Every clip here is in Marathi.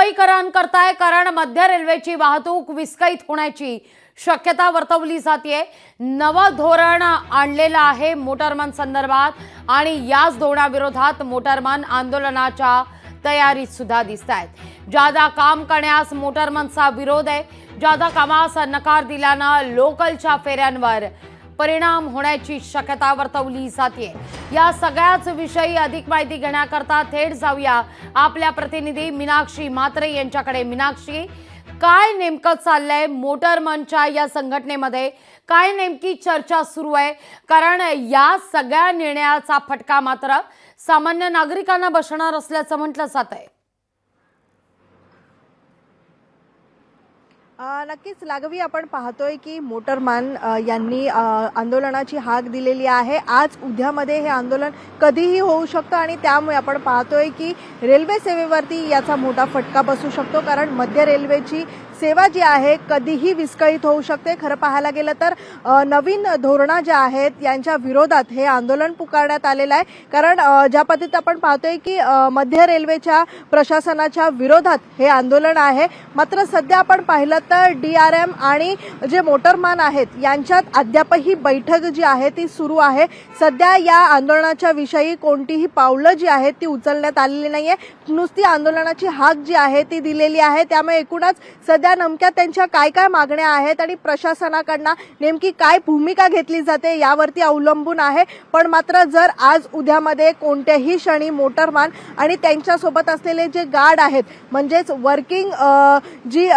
मुंबईकरांकरताय कारण मध्य रेल्वेची वाहतूक विस्कळीत होण्याची शक्यता वर्तवली जाते नवं धोरण आणलेलं आहे मोटरमन संदर्भात आणि याच धोरणाविरोधात मोटरमन आंदोलनाच्या तयारीत सुद्धा दिसत आहेत जादा काम करण्यास मोटरमनचा विरोध आहे जादा कामास नकार दिल्यानं लोकलच्या फेऱ्यांवर परिणाम होण्याची शक्यता वर्तवली जाते. या सगळ्याच विषयी अधिक माहिती घेण्याकरता थेट जाऊया. आपल्या प्रतिनिधी मीनाक्षी मात्रे यांच्याकडे. मीनाक्षी काय नेमकं चाललंय मोटरमनच्या या संघटनेमध्ये? काय नेमकी चर्चा सुरू आहे? कारण या सगळ्या निर्णयाचा फटका मात्र सामान्य नागरिकांना बसणार असल्याचं म्हटलं जात आहे नक्कीच लागवी आपण पाहतोय की मोटरमॅन यांनी आंदोलनाची हाक दिलेली आहे. आज उद्यामध्ये हे आंदोलन कधीही होऊ शकतं आणि त्यामुळे आपण पाहतोय की रेल्वे सेवेवरती याचा मोठा फटका बसू शकतो कारण मध्य रेल्वेची सेवा जी आहे कधीही विस्कळीत होऊ शकते. खरं पाहायला गेलं तर नवीन धोरणा ज्या आहेत यांच्या विरोधात हे आंदोलन पुकारण्यात आलेलं आहे. कारण ज्या पद्धतीत आपण पाहतोय की मध्य रेल्वेच्या प्रशासनाच्या विरोधात हे आंदोलन आहे. मात्र सध्या आपण पाहिलं तर डी आर एम आणि जे मोटरमॅन आहेत यांच्यात अद्यापही बैठक जी आहे ती सुरू आहे. सध्या या आंदोलनाच्या विषयी कोणतीही पावलं जी आहेत ती उचलण्यात आलेली नाहीये. नुसती आंदोलनाची हाक जी आहे ती दिलेली आहे. त्यामुळे एकूणच सध्या नमक्या त्यांच्या काय काय मागण्या आहेत आणि प्रशासनाकडनं नेमकी काय भूमिका घेतली जाते यावरती अवलंबून आहे. पण मात्र जर आज उद्यामध्ये कोणत्याही क्षणी मोटरमॅन आणि त्यांच्यासोबत असलेले जे गार्ड आहेत म्हणजेच वर्किंग जी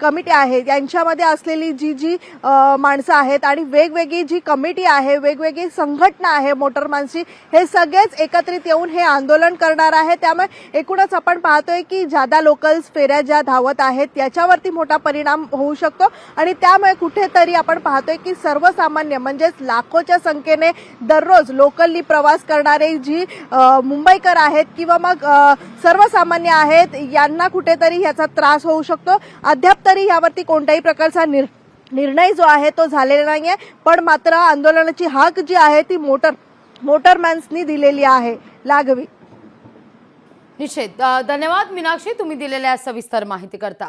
कमिटी आहे यांच्यामध्ये असलेली जी जी माणसं आहेत आणि वेगवेगळी जी कमिटी आहे वेगवेगळी संघटना आहे मोटरमॅनची हे सगळेच एकत्रित येऊन हे आंदोलन करणार आहे. त्यामुळे एकूणच आपण पाहतोय की जादा लोकल्स फेऱ्या ज्या धावत आहेत त्याच्यावरती मोठा परिणाम होऊ शकतो. आणि त्यामुळे कुठेतरी आपण पाहतोय की सर्वसामान्य म्हणजेच लाखोच्या संख्येने दररोज लोकलनी प्रवास करणारे जी मुंबईकर आहेत किंवा मग सर्वसामान्य आहेत यांना कुठेतरी याचा त्रास होऊ शकतो. अद्याप तरी यावरती कोणत्याही प्रकारचा निर निर्णय जो आहे तो झालेला नाहीये. पण मात्र आंदोलनाची हाक जी आहे ती मोटर मोटरमॅन्सनी दिलेली आहे. लागवी निश्चित धन्यवाद मीनाक्षी. तुम्ही दिलेल्या सविस्तर माहिती करता